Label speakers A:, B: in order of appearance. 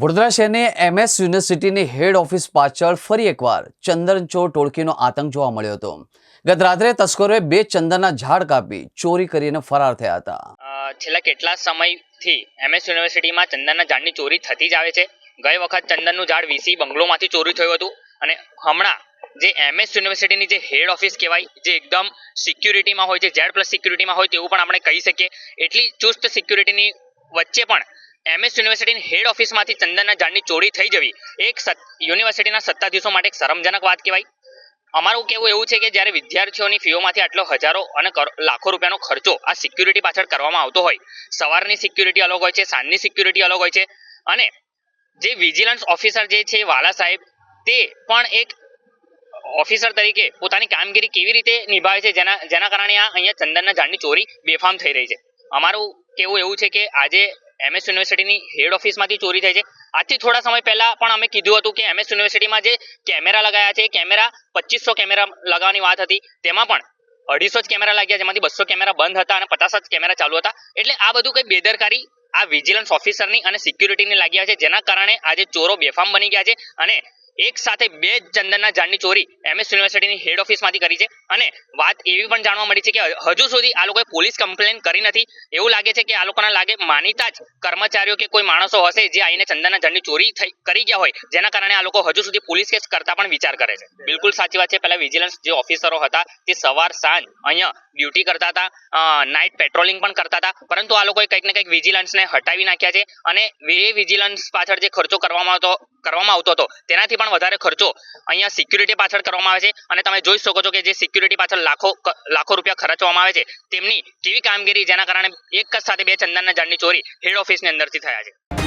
A: વડોદરા શહેરની એમએસ યુનિવર્સિટીની હેડ ઓફિસ પાછળ ફરી એકવાર ચંદનચોર ટોળકીનો આતંક જોવા મળ્યો હતો. ગત રાત્રે તસ્કરોએ બે ચંદનના ઝાડ કાપી ચોરી કરીને ફરાર થયા હતા.
B: છેલ્લા કેટલા સમયથી એમએસ યુનિવર્સિટીમાં ચંદનના ઝાડની ચોરી થતી જ આવે છે? ગઈ વખત ચંદનનું ઝાડ વીસી બંગલોમાંથી ચોરી થયું હતું અને હમણાં જે એમએસ યુનિવર્સિટીની જે હેડ ઓફિસ કહેવાય, જે એકદમ સિક્યુરિટીમાં હોય છે ઝેડ પ્લસ સિક્યુરિટીમાં હોય તેવું પણ આપણે કહી શકીએ. એટલી ચુસ્ત સિક્યુરિટીની વચ્ચે પણ એમએસ યુનિવર્સિટીની હેડ ઓફિસમાંથી ચંદનના ઝાડની ચોરી થઈ જવી એક યુનિવર્સિટીના સત્તાધીશો માટે એક શરમજનક વાત કહેવાય. અમારું કહેવું એવું છે કે જ્યારે વિદ્યાર્થીઓની ફીઓમાંથી આટલો હજારો અને લાખો રૂપિયાનો ખર્ચો આ સિક્યુરિટી પાછળ કરવામાં આવતો હોય, સવારની સિક્યુરિટી અલગ હોય છે, સાંજની સિક્યુરિટી અલગ હોય છે, અને જે વિજિલન્સ ઓફિસર જે છે, વાલા સાહેબ, તે પણ એક ઓફિસર તરીકે પોતાની કામગીરી કેવી રીતે નિભાવે છે, જેના જેના કારણે આ અહીંયા ચંદનના ઝાડની ચોરી બેફામ થઈ રહી છે. અમારું કેવું એવું છે કે આજે એમએસ યુનિવર્સિટીની હેડ ઓફિસમાંથી ચોરી થઈ છે. આજથી થોડા સમય પહેલા પણ અમે કીધું હતું કે એમએસ યુનિવર્સિટીમાં જે કેમેરા લગાયા છે કેમેરા પચીસો કેમેરા લગાવવાની વાત હતી. તેમાં પણ અઢીસો જ કેમેરા લાગ્યા, જેમાંથી બસો કેમેરા બંધ હતા અને પચાસ જ કેમેરા ચાલુ હતા. એટલે આ બધું કંઈ બેદરકારી આ વિજિલન્સ ઓફિસરની અને સિક્યુરિટીની લાગ્યા છે. જેના કારણે આજે ચોરો બેફામ બની ગયા છે અને એક સાથે બે ચંદનના ઝાડની ચોરી એમએસ યુનિવર્સિટીની હેડ ઓફિસમાંથી કરી છે. અને વાત એવી પણ જાણવા મળી છે કે હજુ સુધી આ લોકોએ પોલીસ કમ્પ્લેન કરી નથી. એવું લાગે છે કે આ લોકોના લાગે માનીતા જ કર્મચારીઓ કે કોઈ માણસો હશે જે આઈને ચંદનના ઝાડની ચોરી થઈ, કરી ગયા હોય, જેના કારણે આ લોકો હજુ સુધી પોલીસ કેસ કરતા પણ વિચાર કરે છે. બિલકુલ સાચી વાત છે. પહેલા વિજિલન્સ જે ઓફિસરો હતા, તે સવાર સાંજ અહીંયા ડ્યુટી કરતા હતા નાઇટ પેટ્રોલિંગ પણ કરતા હતા, પરંતુ આ લોકોએ કંઈક ને કંઈક વિજિલન્સને હટાવી નાખ્યા છે અને એ વિજિલન્સ પાછળ જે ખર્ચો કરવામાં આવતો કરવામાં આવતો હતો, તેનાથી પણ વધારે ખર્ચો અહીંયા સિક્યુરિટી પાછળ કરવામાં આવે છે. અને તમે જોઈ શકો છો કે જે સિક્યુરિટી પાછળ લાખો લાખો રૂપિયા ખર્ચવામાં આવે છે. તેમની કેવી કામગીરી? જેના કારણે એક જ સાથે બે ચંદનના ઝાડની ચોરી હેડ ઓફિસની અંદરથી થયા છે.